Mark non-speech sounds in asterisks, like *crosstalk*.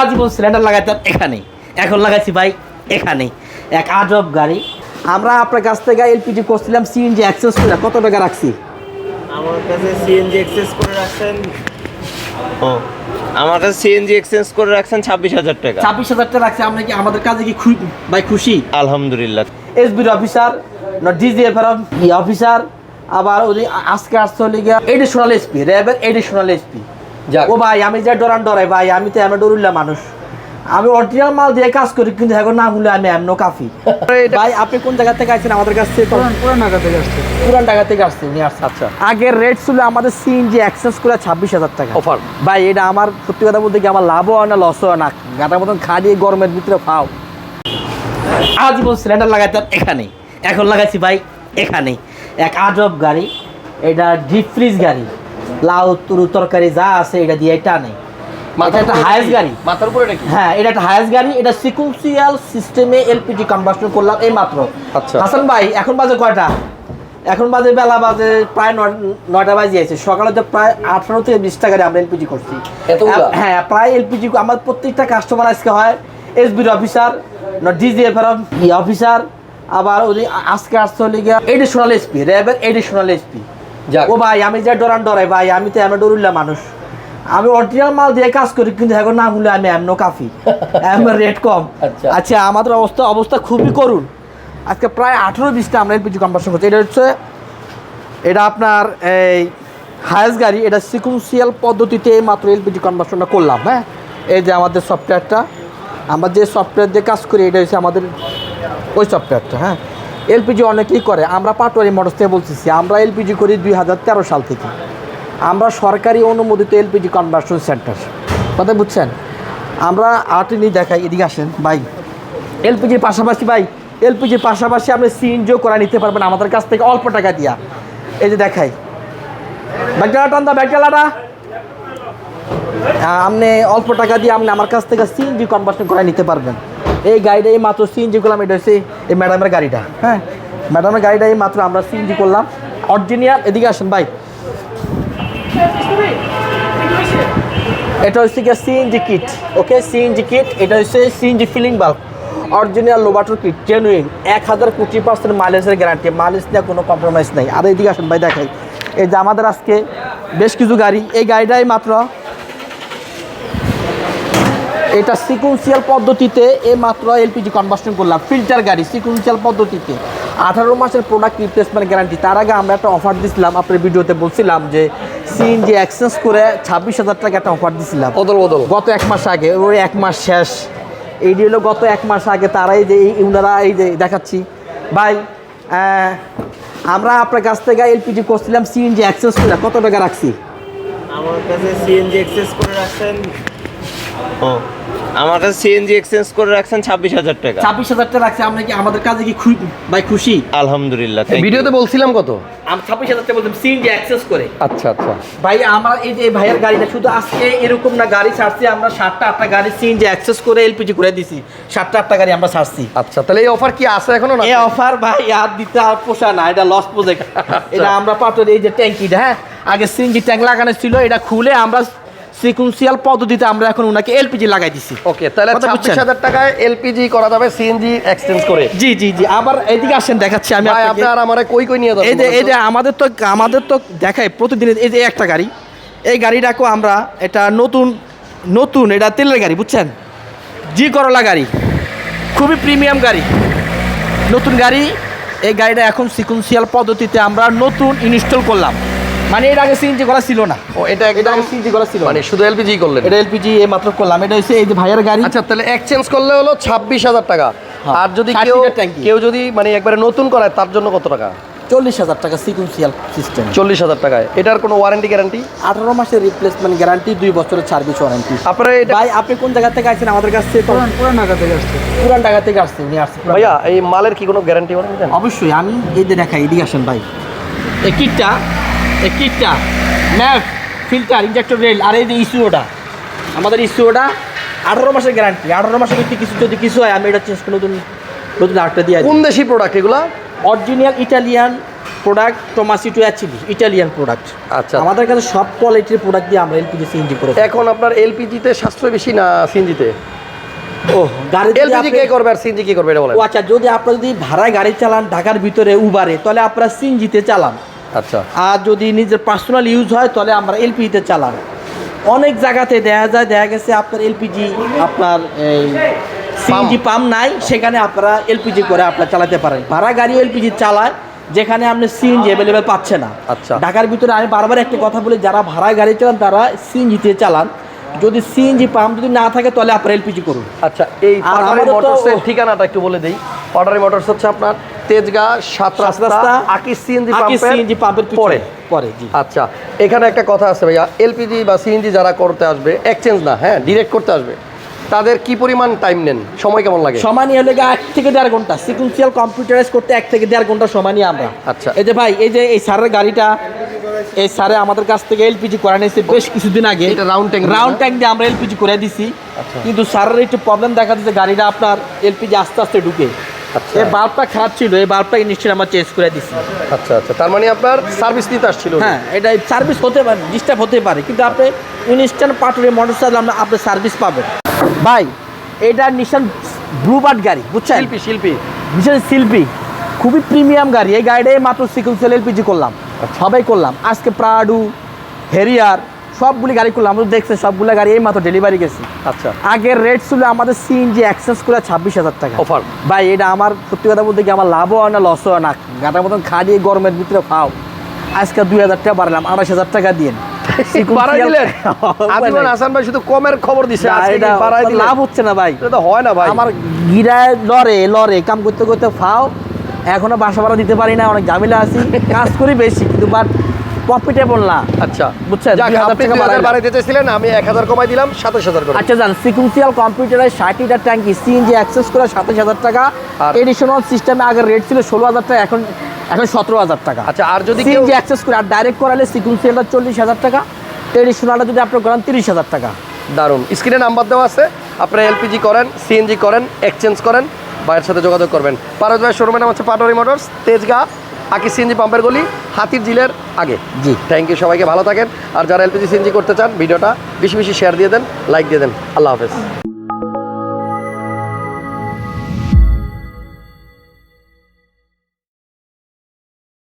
আজীবন সিলিন্ডার লাগাইতাম এখানে এখন লাগাইছি ভাই এখানে এক আজব গাড়ি। আমরা আপনার কাছ থেকে এলপিজি করছিলাম সিএনজি অ্যাক্সেস করে। কত টাকা রাখছি? আমার কাছে সিএনজি এক্সচেঞ্জ করে রাখছেন ও আমার কাছে সিএনজি এক্সচেঞ্জ করে রাখছেন ছাব্বিশ হাজার টাকা। ছাব্বিশ হাজার টাকা রাখছি। আমরা কি আমাদের কাজে কি ভাই খুশি? আলহামদুলিল্লাহ। এসবির অফিসার ডিজিএফ অফিসার আবার ওই আজকে আসতে হলে গিয়া এডিশনাল এসপি র্যাবের এডিশনাল এসপি। ও ভাই আমি যে ডরান ডরাই ভাই আমি তো এমন ডরুল্লা মানুষ। আমি অরিজিনাল মাল দিয়ে কাজ করি কিন্তু এখন না হলে আমি এমন কাফি। *laughs* ভাই আপনি কোন জায়গা থেকে আছেন আমাদের কাছ থেকে? পুরান ঢাকা থেকে আসছে। পুরান টাকা থেকে আসছে উনি আসছে। আচ্ছা। আগের রেট ছিল আমাদের সিএনজি অ্যাক্সেস করে ছাব্বিশ হাজার টাকা। অফার ভাই এটা আমার সত্যি কথা বলতে কি আমার লাভও হয় না লসও হয় না। গাটার মতন খাড়িয়ে গরমের ভিতরে খাও আজীবন সিলিন্ডার লাগাইতাম এখানে এখন লাগাইছি ভাই এখানে এক আজব গাড়ি এটা ডিপ ফ্রিজ গাড়ি। লাউ তুরু তরকারি যা আছে এটা দিয়ে টানে। এটা একটা হায়েস্ট গাড়ি। মাথার উপরে নাকি? হ্যাঁ এটা একটা হায়েস্ট গাড়ি এটা সিকুয়েন্সিয়াল সিস্টেমে এলপিজি কনভার্সন করলাম এই মাত্র। আচ্ছা। হাসান ভাই এখন বাজে কয়টা? এখন বাজে বেলা বাজে প্রায় নয়- নয়টা বাজে আছে। সকালে তো প্রায় আঠারো থেকে বিশটা গাড়ি আমরা এলপিজি করছি। হ্যাঁ প্রায় এলপিজি আমার প্রত্যেকটা কাস্টমার আজকে হয় এসবির অফিসার ডিজিএফ এর অফিসার আবার ওই আজকে আসতে হলে গিয়া এডিশনাল এসপি র্যাবের এডিশনাল এসপি। ও ভাই আমি যে ডরান ডরাই ভাই আমি তো এমন ডরুল্লা মানুষ। আমি অরিজিনাল মাল দিয়ে কাজ করি কিন্তু এখন না হলে আমি *laughs* এমন কাফি। এমন রেট কম। আচ্ছা। আচ্ছা আমাদের অবস্থা অবস্থা খুবই করুন আজকে প্রায় আঠেরো বিশটা আমরা এলপিজি কনভার্সন করছি। এটা হচ্ছে এটা আপনার এই হায়েস্ট গাড়ি এটা সিকুয়েন্সিয়াল পদ্ধতিতে মাত্র এলপিজি কনভার্সনটা করলাম হ্যাঁ? এই যে আমাদের সফটওয়্যারটা আমরা যে সফটওয়্যার দিয়ে কাজ করি এটা হচ্ছে আমাদের ওই সফটওয়্যারটা হ্যাঁ? এলপিজি অনেকেই করে। আমরা পাটোয়ারি মোটরস থেকে বলতেছি, আমরা এলপিজি করি দুই হাজার তেরো সাল থেকে। আমরা সরকারি অনুমোদিত এলপিজি কনভার্সন সেন্টার কথা বুঝছেন? আমরা আর্টিনি দেখাই, এদিকে আসেন, ভাই। এলপিজির পাশাপাশি, ভাই, এলপিজির পাশাপাশি আপনি সিএনজিও করে নিতে পারবেন আমাদের কাছ থেকে অল্প টাকা দিয়া। এই যে দেখাই। ব্যাগডালাটা আপনি অল্প টাকা দিয়ে আপনি আমার কাছ থেকে সিএনজি কনভার্সন করে নিতে পারবেন। এই গাড়িটা এই মাত্র সিএনজি করলাম, এটা হচ্ছে এই ম্যাডামের গাড়িটা হ্যাঁ? ম্যাডামের গাড়িটা এই মাত্র আমরা সিএনজি করলাম। অরিজিনিয়াল এদিকে আসেন ভাই। এটা হচ্ছে গিয়ে CNG kit, okay? CNG kit, এটা হচ্ছে সিএনজি ফিলিং বাল্ব। অরিজিনাল লোবাটোর কিট জেনুইন এক হাজার কোটি পার্সেন্ট মাইলেজের গ্যারান্টি মাইলেজ নিয়ে কোনো কম্প্রোমাইজ নেই। আর এইদিকে আসেন ভাই, দেখাই। এই যে আমাদের আজকে বেশ কিছু গাড়ি, এই গাড়িটাই মাত্র এটা সিকুয়েন্সিয়াল পদ্ধতিতে এই মাত্র এলপিজি কনভার্সন করলাম। ফিল্টার গাড়ি সিকুয়েন্সিয়াল পদ্ধতিতে। আঠারো মাসের প্রোডাক্ট রিপ্লেসমেন্ট গ্যারান্টি তার আগে আমরা একটা অফার দিছিলাম আপনার ভিডিওতে বলছিলাম যে সিএনজি এক্সচেঞ্জ করে ছাব্বিশ হাজার টাকা একটা অফার দিছিলাম। বদল বদল। গত এক মাস আগে ওই এক মাস শেষ। এইটি হলো গত এক মাস আগে তারাই যে এই ওনারা এই যে দেখাচ্ছি। ভাই আমরা আপনার কাছ থেকে এলপিজি করছিলাম সিএনজি অ্যাক্সেস করে। কত টাকা রাখছি? আমার কাছে সিএনজি এক্সচেঞ্জ করে রাখছেন ও। আমার কাছে সিএনজি এক্সচেঞ্জ করে রাখছেন ছাব্বিশ হাজার টাকা। ছাব্বিশ হাজার টাকা রাখছি আমরা কি আমাদের কাজে কি খু- ভাই খুশি? আলহামদুলিল্লাহ. ভিডিওতে বলছিলাম কত? আমি ছাব্বিশ হাজার টাকা বলতাম সিএনজি অ্যাক্সেস করে। আচ্ছা আচ্ছা। ভাই আমার এই যে ভাইয়ের গাড়িটা শুধু আজকে এরকম না গাড়ি ছাড়ছি আমরা সাতটা আটটা গাড়ি সিএনজি অ্যাক্সেস করে এলপিজি করে দিছি। সাতটা আটটা গাড়ি আমরা ছাড়ছি। আচ্ছা তাহলে এই অফার কি আছে এখনও না এই অফার ভাই আর দিতে আর পোষা না এটা লস প্রজেক্ট এটা আমরা পাটোর এই যে ট্যাঙ্কিটা হ্যাঁ? আগে সিএনজি ট্যাঙ্ক লাগানো ছিল এটা খুলে আমরা সিকুয়েন্সিয়াল পদ্ধতিতে আমরা এখন ওনাকে এলপিজি লাগাই দিছি। ওকে তাহলে ছাব্বিশ? হাজার টাকায় এলপিজি করা যাবে সিএনজি এক্সচেঞ্জ করে। জি জি জি আবার এদিকে আসেন দেখাচ্ছি আমি। আপনার আমার কই কই নিয়ে এই যে এই যে আমাদের তো আমাদের তো দেখায় প্রতিদিন এই যে একটা গাড়ি এই গাড়িটাকেও আমরা এটা নতুন নতুন এটা তেলের গাড়ি বুঝছেন? জি করলা গাড়ি খুবই প্রিমিয়াম গাড়ি। নতুন গাড়ি এই গাড়িটা এখন সিকুয়েন্সিয়াল পদ্ধতিতে আমরা নতুন ইনস্টল করলাম। মানে এর আগে সিএনজি করা ছিল না। ও এটা এটা আগে সিএনজি করা ছিল মানে শুধু এলপিজি করলেন। এটা এলপিজি এই মাত্র করলাম। এটা হচ্ছে এই যে ভাইয়ের গাড়ি। আচ্ছা তাহলে এক্সচেঞ্জ করলে হলো ছাব্বিশ হাজার টাকা। হ্যাঁ, আর যদি কেউ কেউ যদি মানে একবারে নতুন করায় তার জন্য কত টাকা? চল্লিশ হাজার টাকা সিকুয়েন্সিয়াল সিস্টেম চল্লিশ হাজার টাকায়। এটার কোনো ওয়ারেন্টি গ্যারান্টি আঠারো মাসের রিপ্লেসমেন্ট গ্যারান্টি দুই বছরের সার্ভিস ওয়ারেন্টি আপনারা এটা ভাই আপনি কোন জায়গা থেকে আসছেন আমাদের কাছ থেকে পুরান পুরান ঢাকা থেকে আসছেন পুরান ঢাকা থেকে আসছেন উনি আসছেন ভাইয়া এই মালের কি কোনো গ্যারান্টি ওয়ারেন্টি অবশ্যই আমি এই যে দেখাই এদিকে আসেন ভাই। এই কিটটা এই কিটটা ন্যাপ ফিল্টার ইঞ্জেক্টর রেল আর এই যে ইস্যুটা আমাদের ইস্যুটা আঠারো মাসের গ্যারান্টি আঠারো মাসের ভিত্তি কিছু যদি কিছু হয় আমি এটা চেঞ্জ করে নতুন নতুন আরেকটা দিয়ে কোন দেশি প্রোডাক্ট এগুলো? Original Italian product Tomasi two HD Italian product আচ্ছা। আমাদের কাছে সব কোয়ালিটির প্রোডাক্ট দিয়ে আমরা এলপিজি সিএনজি করে। এখন আপনার এলপিজিতে সাশ্রয় বেশি না সিএনজিতে ও গাড়ি এলপিজি কে করবে আর সিএনজি কে করবে এটা বলেন। ও আচ্ছা যদি আপনারা যদি ভাড়ায় গাড়ি চালান ঢাকার ভিতরে উবারে তাহলে আপনারা সিএনজিতে চালান। আচ্ছা। আর যদি নিজের পার্সোনাল ইউজ হয় তাহলে আমরা এলপিজিতে চালান। অনেক জায়গাতে দেখা যায় দেখা গেছে আপনার এলপিজি আপনার এই সিএনজি পাম্প নাই সেখানে আপনারা এলপিজি করে আপনারা চালাতে পারেন। ভাড়া গাড়িও এলপিজি চালায় যেখানে আপনি সিএনজি অ্যাভেলেবেল পাচ্ছে না। আচ্ছা। ঢাকার ভিতরে আমি বারবার একটা কথা বলি যারা ভাড়ায় গাড়ি চালান তারা সিএনজিতে চালান। যদি সিএনজি পাম্প যদি না থাকে তাহলে আপনারা এলপিজি করুন। আচ্ছা এই পাটারি মোটরসের ঠিকানাটা একটু বলে দেই। পাটারি মোটরস হচ্ছে আপনার তেজগাঁ সাত রাস্তা রাস্তা, আকি সিএনজি সিএনজি পাম্পের পরে। পরে জি। আচ্ছা এখানে একটা কথা আছে ভাইয়া এলপিজি বা সিএনজি যারা করতে আসবে এক্সচেঞ্জ না হ্যাঁ ডিরেক্ট করতে আসবে তাদের কি পরিমাণ টাইম নেন? সময় কেমন লাগে? সময় নিয়ে হলে গিয়ে এক থেকে দেড় ঘণ্টা সিকুয়েন্সিয়াল কম্পিউটারাইজ করতে এক থেকে দেড় ঘণ্টা সময় নিয়ে আমরা। আচ্ছা। এই যে ভাই এই যে এই স্যারের গাড়িটা এই স্যারে আমাদের কাছ থেকে এলপিজি করে নিয়েছে বেশ কিছুদিন আগে। এটা tank দিয়ে রাউন্ড ট্যাঙ্ক দিয়ে আমরা এলপিজি করে দিছি। আচ্ছা। কিন্তু স্যারের একটু প্রবলেম দেখা দিচ্ছে গাড়িটা আপনার এলপিজি আস্তে আস্তে ঢুকে। এই বাল্বটা খারাপ ছিল এই বাল্বটা নিশ্চয়ই আমরা চেঞ্জ করে দিছি। আচ্ছা আচ্ছা। তার মানে আপনার সার্ভিস নিতে আসছিল হ্যাঁ এটা সার্ভিস হতে পারে ডিস্টার্ব হতে পারে কিন্তু আপনি ইনস্ট্যান্ট পাটুরি মোটর সাইকেল আপনি সার্ভিস পাবেন। ভাই এটা নিশান ব্লুবার্ড গাড়ি বুঝছেন? শিল্পী শিল্পী। বিশেষ শিল্পী খুবই প্রিমিয়াম গাড়ি। এই গাড়িটাই মাত্র সিকুয়েন্সিয়াল এলপিজি করলাম। সবাই করলাম। আজকে প্রাডু হেরিয়ার সবগুলি গাড়ি করলাম আমরা দেখছে সবগুলো গাড়ি এই মাত্র ডেলিভারি গেছি। আচ্ছা। আগের রেট ছিল আমাদের সিএনজি অ্যাক্সেস করে ছাব্বিশ হাজার টাকা। Offer। ভাই এটা আমার সত্যি কথা বলতে কি আমার লাভও হয় না লসও হয় না। গাটার মতন খাড়িয়ে গরমের ভিতরে খাও। আজকে দুই হাজার টাকা বাড়ালাম আড়াইশ হাজার টাকা দিয়ে। *laughs* লাভ হচ্ছে না ভাই। তো হয় না ভাই। আমার গিরায় লড়ে লড়ে কাম করতে করতে ফাও। এখনও বাসা ভাড়া দিতে পারি না অনেক ঝামেলা আছি। কাজ করি বেশি কিন্তু বাট প্রফিটেবল না। আচ্ছা। বুঝছেন, যাক 2000 আপনি টাকা 2000 বাড়াইলাম। বাড়াইতে চাইছিলেন আমি এক হাজার কমাই দিলাম সাতাশ হাজার আচ্ছা জান সিকুয়েন্সিয়াল কম্পিউটারে ষাট লিটার ট্যাঙ্কি সিএনজি অ্যাক্সেস করে সাতাশ হাজার টাকা। এডিশনাল সিস্টেমে আগের রেট ছিল ষোলো হাজার টাকা এখন এখন সতেরো হাজার টাকা। আচ্ছা আর যদি সিএনজি অ্যাক্সেস করে আর ডাইরেক্ট করালে সিকুয়েন্সিয়ালটা চল্লিশ হাজার টাকা। এডিশনালটা যদি আপনি করান তিরিশ হাজার টাকা। দারুণ স্ক্রিনে নাম্বার দেওয়া আছে আপনারা এলপিজি করেন সিএনজি করেন এক্সচেঞ্জ করেন ভাইয়ের সাথে যোগাযোগ করবেন। পারস ভাই শোরুমের নাম হচ্ছে পাটোয়ারি মোটরস তেজগাঁ আকি সিএনজি পাম্পের গলি হাতির জিলের আগে। জি। থ্যাংক ইউ সবাইকে ভালো থাকেন। আর যারা এলপিজি সিএনজি করতে চান ভিডিওটা বেশি বেশি শেয়ার দিয়ে দেন লাইক দিয়ে দেন। আল্লাহ হাফেজ।